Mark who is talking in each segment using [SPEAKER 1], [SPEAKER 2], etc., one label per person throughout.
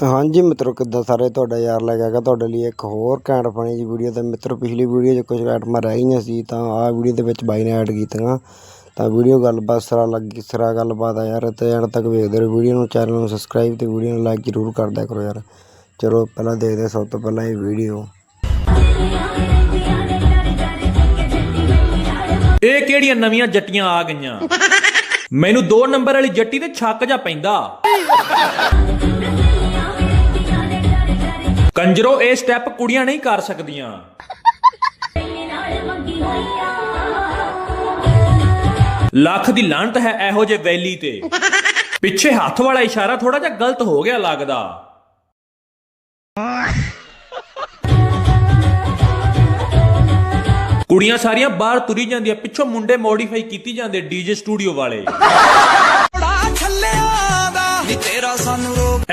[SPEAKER 1] ਹਾਂਜੀ ਮਿੱਤਰੋ, ਕਿੱਦਾਂ ਸਾਰੇ ਤੁਹਾਡਾ ਯਾਰ ਲੈ ਕੇ ਗਿਆ ਤੁਹਾਡੇ ਲਈ ਇੱਕ ਹੋਰ ਘੈਂਟ ਫਨੀ ਜੀ ਵੀਡੀਓ ਤੇ ਮਿੱਤਰੋ, ਪਿਛਲੀ ਵੀਡੀਓ 'ਚ ਕੁਝ ਆਈਟਮਾਂ ਰਹਿ ਗਈਆਂ ਸੀ ਤਾਂ ਆਹ ਵੀਡੀਓ ਦੇ ਵਿੱਚ ਬਾਈ ਨੇ ਐਡ ਕੀਤੀਆਂ। ਤਾਂ ਵੀਡੀਓ ਗੱਲਬਾਤ, ਸਰਾ ਲੱਗੀ ਸਰਾ ਗੱਲਬਾਤ ਆ ਯਾਰ, ਤੇ ਐਂਡ ਤੱਕ ਵੇਖਦੇ ਰਹੋ ਵੀਡੀਓ ਨੂੰ ਚੈਨਲ ਨੂੰ ਸਬਸਕ੍ਰਾਈਬ ਤੇ ਵੀਡੀਓ ਨੂੰ ਲਾਈਕ ਜ਼ਰੂਰ ਕਰ ਦਿਆ ਕਰੋ ਯਾਰ। ਚਲੋ, ਪਹਿਲਾਂ ਦੇਖਦੇ ਸਭ ਤੋਂ ਪਹਿਲਾਂ ਇਹ ਵੀਡੀਓ
[SPEAKER 2] ਇਹ ਕਿਹੜੀਆਂ ਨਵੀਆਂ ਜੱਟੀਆਂ ਆ ਗਈਆਂ? ਮੈਨੂੰ 2 ਨੰਬਰ ਵਾਲੀ ਜੱਟੀ ਤੇ ਛੱਕ ਜਾ ਪੈਂਦਾ। ਕੰਜਰੋ, ਇਹ ਸਟੈਪ ਕੁੜੀਆਂ ਨਹੀਂ ਕਰ ਸਕਦੀਆਂ। ਲੱਖ ਦੀ ਲਾਂਟ ਹੈ ਇਹੋ ਜੇ ਵੈਲੀ ਤੇ। ਪਿੱਛੇ ਹੱਥ ਵਾਲਾ ਇਸ਼ਾਰਾ ਥੋੜਾ ਜਿਹਾ ਗਲਤ ਹੋ ਗਿਆ ਲੱਗਦਾ। ਕੁੜੀਆਂ ਸਾਰੀਆਂ ਬਾਹਰ ਤੁਰੀ ਜਾਂਦੀਆਂ, ਪਿੱਛੋਂ ਮੁੰਡੇ ਮੋਡੀਫਾਈ ਕੀਤੀ ਜਾਂਦੇ ਡੀਜੇ ਸਟੂਡੀਓ ਵਾਲੇ।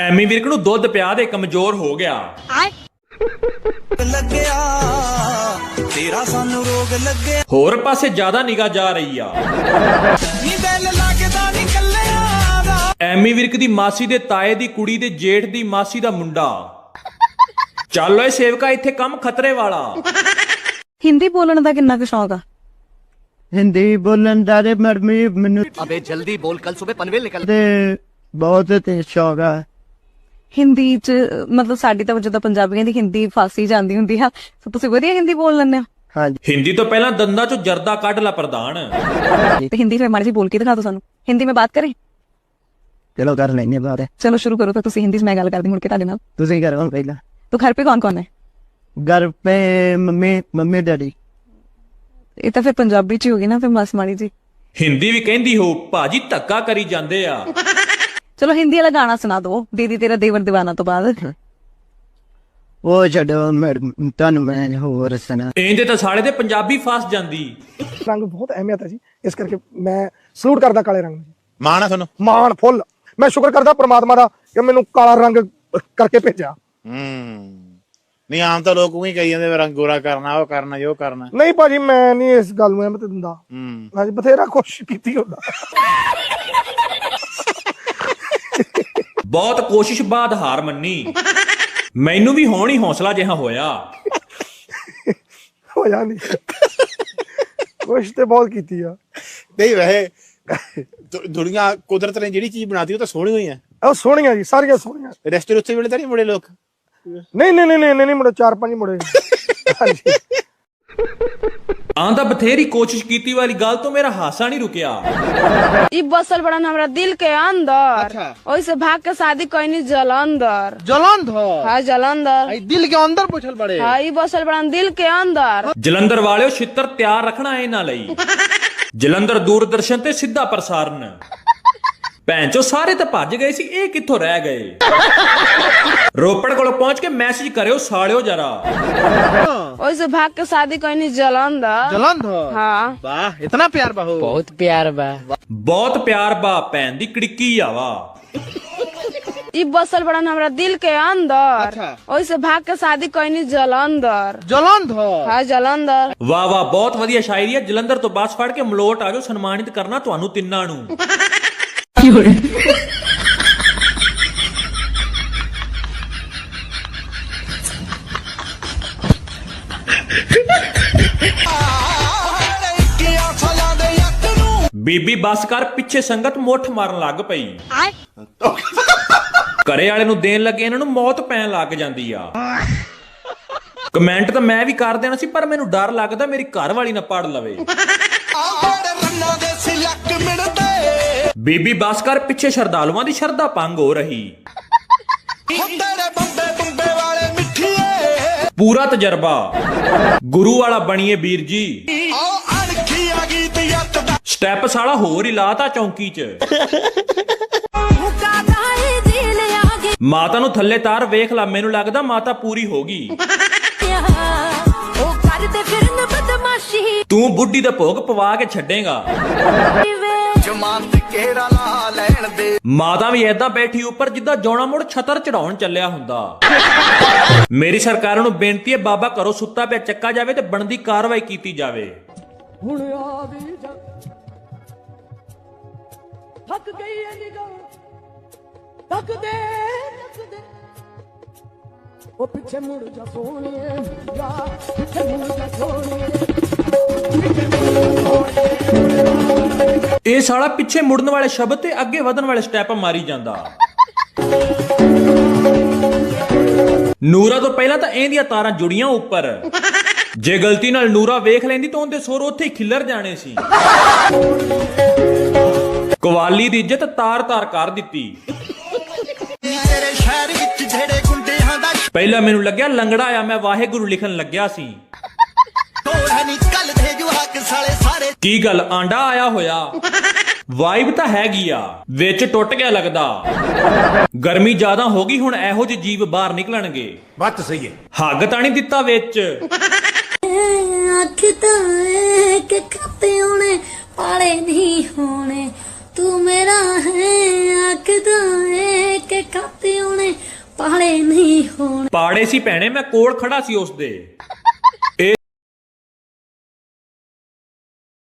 [SPEAKER 2] ਐਮੀ ਵਿਰਕ ਨੂੰ ਦੁੱਧ ਪਿਆ ਦੇ ਕਮਜ਼ੋਰ ਹੋ ਗਿਆ। ਹੋਰ ਪਾਸੇ ਜ਼ਿਆਦਾ ਨਿਗਾ ਜਾ ਰਹੀ ਆ। ਐਮੀ ਵਿਰਕ ਦੀ ਮਾਸੀ ਦੇ ਤਾਏ ਦੀ ਕੁੜੀ ਦੇ ਜੇਠ ਦੀ ਮਾਸੀ ਦਾ ਮੁੰਡਾ। ਚੱਲ ਓਏ ਸੇਵਕਾ ਇੱਥੇ ਕੰਮ ਖਤਰੇ ਵਾਲਾ।
[SPEAKER 3] ਹਿੰਦੀ ਬੋਲਣ ਦਾ ਕਿੰਨਾ ਕੁ ਸ਼ੌਕ ਆ?
[SPEAKER 1] ਹਿੰਦੀ ਬੋਲਣ ਦਾ ਰੇ ਮਰਮੀ ਮੈਨੂੰ
[SPEAKER 4] ਅਬੇ ਜਲਦੀ ਬੋਲ ਕੱਲ ਸਵੇਰ ਪਨਵੇਲ ਨਿਕਲ।
[SPEAKER 1] ਤੇ ਬਹੁਤ ਤੇ ਸ਼ੌਕ ਆ।
[SPEAKER 3] ਹਿੰਦੀ ਚ ਮਤਲਬ ਸਾਡੀ ਤਾਂ ਜਦੋਂ ਪੰਜਾਬੀਆਂ ਦੀ ਹਿੰਦੀ ਫਾਸੀ ਜਾਂਦੀ ਹੁੰਦੀ ਆ ਸੋ ਤੁਸੀਂ ਵਧੀਆ ਹਿੰਦੀ ਬੋਲ ਲੈਂਦੇ ਹੋ?
[SPEAKER 1] ਹਾਂਜੀ।
[SPEAKER 2] ਹਿੰਦੀ ਤੋਂ ਪਹਿਲਾਂ ਦੰਦਾਂ ਚੋਂ ਜਰਦਾ ਕੱਢ ਲਾ ਪ੍ਰਧਾਨ।
[SPEAKER 3] ਤੇ ਹਿੰਦੀ ਫਿਰ ਮਾੜੀ ਜੀ ਬੋਲ ਕੇ ਦਿਖਾ ਦਿਓ ਸਾਨੂੰ। ਹਿੰਦੀ ਮੈਂ ਬਾਤ ਕਰੇ?
[SPEAKER 1] ਚਲੋ ਕਰ ਲੈਣੀ ਬਾਤ।
[SPEAKER 3] ਹੈ ਚਲੋ ਸ਼ੁਰੂ ਕਰੋ ਤਾਂ ਤੁਸੀਂ ਹਿੰਦੀ ਚ ਮੈਂ ਗੱਲ ਕਰਦੀ ਮੁੜ ਕੇ ਤੁਹਾਡੇ ਨਾਲ।
[SPEAKER 1] ਤੁਸੀਂ ਕਰੋ ਪਹਿਲਾਂ।
[SPEAKER 3] ਤੋ ਘਰ ਪੇ ਕੌਣ ਕੌਣ ਹੈ?
[SPEAKER 1] ਘਰ ਪੇ ਮੰਮੀ ਮੰਮੀ ਡੈਡੀ।
[SPEAKER 3] ਇਹ ਤਾਂ ਫਿਰ ਪੰਜਾਬੀ ਚ ਹੋ ਗਈ ਨਾ ਫਿਰ ਮਸ ਮਾੜੀ ਜੀ
[SPEAKER 2] ਹਿੰਦੀ ਵੀ ਕਹਿੰਦੀ ਹੋ ਭਾਜੀ ਧੱਕਾ ਕਰੀ ਜਾਂਦੇ ਆ।
[SPEAKER 3] ਚਲੋ ਹਿੰਦੀ ਵਾਲਾ ਗਾਣਾ ਸੁਣਾ ਦਿਓ ਦੀਦੀ ਤੇਰਾ ਦੇਵਰ دیਵਾਨਾ ਤੋਂ ਬਾਅਦ।
[SPEAKER 1] ਉਹ ਛੱਡੋ ਮੈਂ ਤੁਹਾਨੂੰ ਮੈਂ ਹੋਰ ਸੁਣਾ।
[SPEAKER 2] ਇਹਦੇ ਤਾਂ ਸਾਲੇ ਦੇ ਪੰਜਾਬੀ ਫਸ ਜਾਂਦੀ।
[SPEAKER 5] ਰੰਗ ਬਹੁਤ ਅਹਿਮੀਅਤ ਹੈ ਜੀ ਇਸ ਕਰਕੇ ਮੈਂ ਸਲੂਟ ਕਰਦਾ ਕਾਲੇ ਰੰਗ ਨੂੰ
[SPEAKER 6] ਮਾਣ ਆ ਤੁਹਾਨੂੰ?
[SPEAKER 5] ਮਾਣ ਫੁੱਲ। ਮੈਂ ਸ਼ੁਕਰ ਕਰਦਾ ਪ੍ਰਮਾਤਮਾ ਦਾ ਕਿ ਮੈਨੂੰ ਕਾਲਾ ਰੰਗ ਕਰਕੇ ਭੇਜਿਆ।
[SPEAKER 6] ਹੂੰ। ਨਹੀਂ ਆਮ ਤਾਂ ਲੋਕ ਉਹੀ ਕਹੀ ਜਾਂਦੇ ਵੀ ਰੰਗ ਗੋਰਾ ਕਰਨਾ ਉਹ ਕਰਨਾ ਜੋ ਕਰਨਾ।
[SPEAKER 5] ਨਹੀਂ ਭਾਜੀ ਮੈਂ ਨਹੀਂ ਇਸ ਗੱਲ ਨੂੰ ਅਹਿਮਤ ਦਿੰਦਾ।
[SPEAKER 6] ਹੂੰ।
[SPEAKER 5] ਹਾਂਜੀ ਬਥੇਰਾ ਕੋਸ਼ਿਸ਼ ਕੀਤੀ ਹੁੰਦਾ।
[SPEAKER 2] ਬਹੁਤ ਕੋਸ਼ਿਸ਼ ਬਾਅਦ ਹਾਰ ਮੰਨੀ। ਮੈਨੂੰ ਵੀ ਹੁਣ ਹੀ ਹੌਸਲਾ ਜਿਹਾ ਹੋਇਆ।
[SPEAKER 5] ਹੋ ਜਾਂਦੀ ਕੋਸ਼ਿਸ਼ ਤੇ ਬਹੁਤ ਕੀਤੀ ਆ।
[SPEAKER 6] ਨਹੀਂ ਵੈਸੇ ਦੁ- ਦੁਨੀਆ ਕੁਦਰਤ ਨੇ ਜਿਹੜੀ ਚੀਜ਼ ਬਣਾਤੀ ਉਹ ਤਾਂ ਸੋਹਣੀ ਹੋਈ ਹੈ।
[SPEAKER 5] ਉਹ ਸੋਹਣੀਆਂ ਜੀ ਸਾਰੀਆਂ ਸੋਹਣੀਆਂ।
[SPEAKER 6] ਰੈਸਟੋਰੈਂਟ ਉੱਥੇ ਵੇਲੇ ਤਾਂ ਨਹੀਂ ਮੁੜੇ ਲੋਕ?
[SPEAKER 5] ਨਹੀਂ ਨਹੀਂ ਨਹੀਂ ਨਹੀਂ ਨਹੀਂ ਮੁੰਡੇ ਚਾਰ ਪੰਜ ਮੁੰਡੇ। ਹਾਂਜੀ।
[SPEAKER 2] ਆਂਦਾ ਬਥੇਰੀ ਕੋਸ਼ਿਸ਼ ਕੀਤੀ ਵਾਲੀ ਗੱਲ ਤੋਂ ਮੇਰਾ ਹਾਸਾ ਨਹੀਂ ਰੁਕਿਆ
[SPEAKER 7] ई बसल बड़न हमरा दिल के अंदर ओइसे भाग के शादी कैनी जलंधर
[SPEAKER 6] ਜਲੰਧਰ
[SPEAKER 7] हाँ जलंधर
[SPEAKER 6] ਦਿਲ ਕੇ ਅੰਦਰ ਪੁੱਛਲ ਬੜੇ
[SPEAKER 7] हाँ ई बसल बड़न दिल के अंदर
[SPEAKER 2] ਜਲੰਧਰ ਵਾਲਿਓ ਛਿੱਤਰ ਤਿਆਰ ਰੱਖਣਾ ਇਹਨਾਂ ਲਈ ਜਲੰਧਰ ਦੂਰਦਰਸ਼ਨ ਤੇ ਸਿੱਧਾ ਪ੍ਰਸਾਰਣ ਭੈਣ ਚੋ ਸਾਰੇ ਤਾਂ ਭੱਜ ਗਏ ਸੀ ਇਹ ਕਿੱਥੋਂ ਰਹਿ ਗਏ ਰੋਪੜ ਕੋਲ ਪਹੁੰਚ ਕੇ ਮੈਸੇਜ ਕਰਿਓ ਸਾਲਿਓ ਜਰਾ
[SPEAKER 7] ओइसे भाग के शादी कैनी जलंधर
[SPEAKER 6] ਜਲੰਧਰ
[SPEAKER 7] हाँ
[SPEAKER 6] ਵਾਹ ਇਤਨਾ ਪਿਆਰ ਬਾਹੂ
[SPEAKER 4] बहुत प्यार बा
[SPEAKER 2] ਬਹੁਤ ਪਿਆਰ ਬਾ ਭੈਣ ਦੀ ਕੜਿੱਕੀ ਆਵਾ
[SPEAKER 7] ई बसल बड़न हमरा दिल के अंदर ओइसे भाग के शादी कैनी जलंधर
[SPEAKER 6] ਜਲੰਧਰ
[SPEAKER 7] हाँ जलंधर
[SPEAKER 2] ਵਾਹ ਵਾਹ ਬਹੁਤ ਵਧੀਆ ਸ਼ਾਇਰੀ ਹੈ ਜਲੰਧਰ ਤੋਂ ਬੱਸ ਫੜ ਕੇ ਮਲੋਟ ਆ ਜਾਓ ਸਨਮਾਨਿਤ ਕਰਨਾ ਤੁਹਾਨੂੰ ਤਿੰਨਾਂ ਨੂੰ ਬੀਬੀ ਬੱਸ ਕਰ ਪਿੱਛੇ ਸੰਗਤ ਮੁੱਠ ਮਾਰਨ ਲੱਗ ਪਈ। ਘਰੇ ਵਾਲੇ ਨੂੰ ਦੇਣ ਲੱਗੇ ਇਹਨਾਂ ਨੂੰ ਮੌਤ ਪੈਣ ਲੱਗ ਜਾਂਦੀ ਆ। ਕਮੈਂਟ ਤਾਂ ਮੈਂ ਵੀ ਕਰ ਦੇਣਾ ਸੀ ਪਰ ਮੈਨੂੰ ਡਰ ਲੱਗਦਾ ਮੇਰੀ ਘਰ ਵਾਲੀ ਨਾ ਪੜ ਲਵੇ। ਬੀਬੀ ਬੱਸ ਕਰ ਪਿੱਛੇ ਸ਼ਰਧਾਲੂਆਂ ਦੀ ਸ਼ਰਧਾ ਭੰਗ ਹੋ ਰਹੀ। ਪੂਰਾ ਤਜਰਬਾ। ਗੁਰੂ ਵਾਲਾ ਬਣੀਏ ਵੀਰ ਜੀ। ਸਟੈਪ ਸਾਲਾ ਹੋਰ ਹੀ ਲਾਤਾ ਚੌਂਕੀ 'ਚ। ਮਾਤਾ ਨੂੰ ਥੱਲੇ ਤਾਰ ਵੇਖ ਲਾ, ਮੈਨੂੰ ਲੱਗਦਾ ਮਾਤਾ ਪੂਰੀ ਹੋ ਗਈ। ਤੂੰ ਬੁੱਢੀ ਦਾ ਭੋਗ ਪਵਾ ਕੇ ਛੱਡੇਗਾ।
[SPEAKER 8] ਲੈਣ ਦੇ
[SPEAKER 2] ਮਾਤਾ ਵੀ ਐਦਾਂ ਬੈਠੀ ਉੱਪਰ ਜਿੱਦਾਂ ਜੋਣਾ ਮੁੜ ਛਤਰ ਚੜਾਉਣ ਚੱਲਿਆ ਹੁੰਦਾ। ਮੇਰੀ ਸਰਕਾਰ ਨੂੰ ਬੇਨਤੀ ਹੈ, ਬਾਬਾ ਕਰੋ ਸੁੱਤਾ ਪਿਆ ਚੱਕਾ ਜਾਵੇ ਤੇ ਬਣਦੀ ਕਾਰਵਾਈ ਕੀਤੀ ਜਾਵੇ।
[SPEAKER 3] ਥੱਕ ਗਈ ਐ ਨਿਗਾਹ ਥੱਕ ਦੇ ਥੱਕ ਦੇ
[SPEAKER 2] ਇਹ ਸਾਲਾ ਪਿੱਛੇ ਮੁੜਨ ਵਾਲੇ ਸ਼ਬਦ ਤੇ ਅੱਗੇ ਵਧਣ ਵਾਲੇ ਸਟੈਪ ਮਾਰੀ ਜਾਂਦਾ। ਨੂਰਾ ਤੋਂ ਪਹਿਲਾਂ ਤਾਂ ਇਹਦੀਆਂ ਤਾਰਾਂ ਜੁੜੀਆਂ ਉੱਪਰ। ਜੇ ਗਲਤੀ ਨਾਲ ਨੂਰਾ ਵੇਖ ਲੈਂਦੀ ਤਾਂ ਉਹਦੇ ਸੁਰ ਉੱਥੇ ਹੀ ਖਿੱਲਰ ਜਾਣੇ ਸੀ। ਕਵਾਲੀ ਦੀ ਇੱਜ਼ਤ ਤਾਰ-ਤਾਰ ਕਰ ਦਿੱਤੀ।
[SPEAKER 8] ਤੇਰੇ ਸ਼ਹਿਰ ਵਿੱਚ ਜਿਹੜੇ ਗੁੰਡਿਆਂ ਦਾ
[SPEAKER 2] ਪਹਿਲਾਂ ਮੈਨੂੰ ਲੱਗਿਆ ਲੰਗੜਾ ਆ ਮੈਂ ਵਾਹਿਗੁਰੂ ਲਿਖਣ ਲੱਗਿਆ ਸੀ।
[SPEAKER 8] ਟੋੜਾ ਨਹੀਂ ਕੱਲ ਦੇ ਜੁਹਾਕ ਸਾਲੇ ਸਾਰੇ
[SPEAKER 2] ਕੀ ਗੱਲ ਆਂਡਾ ਆਇਆ ਹੋਇਆ? ਵਾਈਬ ਤਾਂ ਹੈਗੀ ਆ ਵਿੱਚ ਟੁੱਟ ਗਿਆ ਲੱਗਦਾ। ਗਰਮੀ ਜ਼ਿਆਦਾ ਹੋ ਗਈ ਹੁਣ ਇਹੋ ਜਿਹੇ ਜੀਵ ਬਾਹਰ ਨਿਕਲਣਗੇ।
[SPEAKER 6] ਬੱਤ ਸਹੀ ਹੈ।
[SPEAKER 2] ਹੱਗ ਤਾਂ ਨਹੀਂ ਦਿੱਤਾ ਵਿੱਚ।
[SPEAKER 9] ਆਖਦਾ ਹੈ ਕਿ ਖਾਤੇ ਹੋਣੇ ਪਾਲੇ ਨਹੀਂ ਹੋਣੇ। ਤੂੰ ਮੇਰਾ ਹੈ ਆਖਦਾ ਹੈ ਕਿ ਖਾਤੇ ਹੋਣੇ ਪਾਲੇ ਨਹੀਂ ਹੋਣ।
[SPEAKER 2] ਪਾੜੇ ਸੀ ਭੈਣੇ, ਮੈਂ ਕੋਲ ਖੜਾ ਸੀ ਉਸ ਦੇ